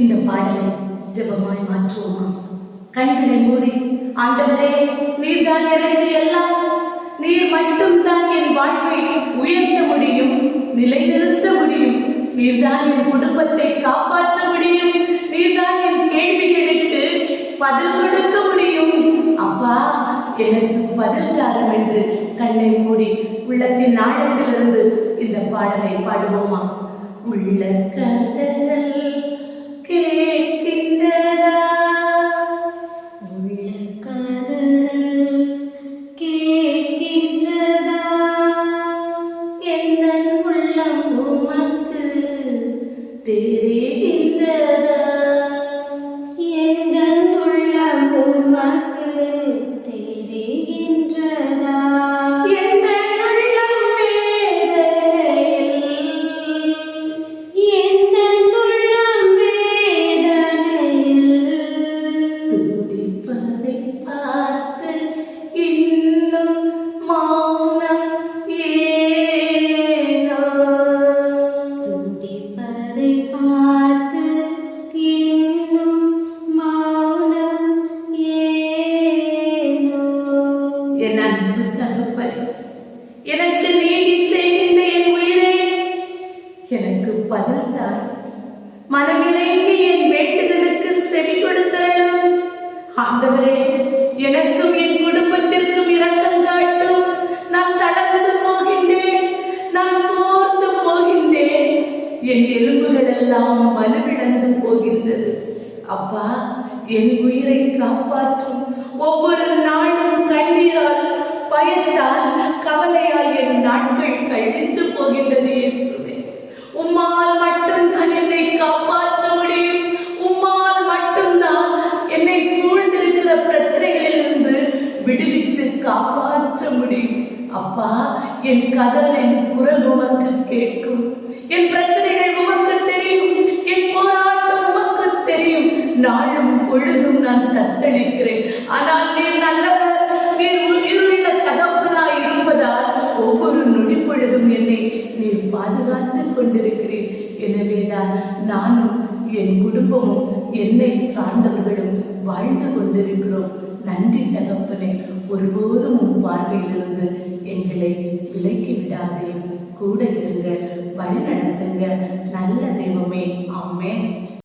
இந்த பாடலை ஜெபமாய் மாற்றுவோமா? கண்களை மூடி ஆண்டவரே நீர்தான் எனக்கு எல்லாம். நீர் மட்டும்தான் என் வாழ்வை உயர்த்த முடியும் நிலைநிறுத்த முடியும். நீர்தான் என் குடும்பத்தை காப்பாற்ற முடியும். நீர்தான் என் கேள்விகளுக்கு பதில் கொடுக்க முடியும். அப்பா எனக்கு பதில் தாரும் என்று கண்ணை மூடி உள்ளத்தின் ஆழத்திலிருந்து இந்த பாடலை பாடுவோமா? உள்ள கதை तेरे என் அன்பு தகப்பன் எனக்கு நீதி செய்கின்ற என் உயிரை எனக்கு பதில் தார். மனமிறங்கி என் வேண்டுதலுக்கு செவி கொடுத்தாலும் ஆண்டவரே எனக்கும் என் குடும்பத்திற்கும் இரக்கம் காட்டும் நான் தளர்ந்து போகின்றேன் நான் சோர்ந்து போகின்றேன் என் எலும்புகள் எல்லாம் வலுவிழந்து போகின்றது. அப்பா என் உயிரை காப்பாற்றும். ஒவ்வொரு நாளும் கண்ணீரால் பயத்தால் கவலையால் என் நாட்கள் கழிந்து போகின்றது இயேசுவே. உம்மால் மட்டும்தான் என்னை காப்பாற்ற முடியும். உம்மால் மட்டும்தான் என்னை சூழ்ந்திருக்கிற பிரச்சனைகளிலிருந்து விடுவித்து காப்பாற்ற முடியும். அப்பா என் கதலின் குரல் உமக்கு கேட்கும். என் பிரச்சனை பொழுதும் நான் தத்தளிக்கிறேன். ஆனால் நீர் நல்லவர் நீர் உயிருள்ள தகப்பனாய் இருப்பதால் ஒவ்வொரு நொடி பொழுதும் என்னை நீர் பாதுகாத்துக் கொண்டிருக்கிறேன் எனவேதான் நானும் என் குடும்பமும் என்னை சார்ந்தவர்களும் வாழ்ந்து கொண்டிருக்கிறோம். நன்றி தகப்பனை ஒருபோதும் உன் பார்வையிலிருந்து எங்களை விலக்கி விடாதே. கூட இருங்க வழி நடத்துங்க. நல்ல தெய்வமே. ஆமென்.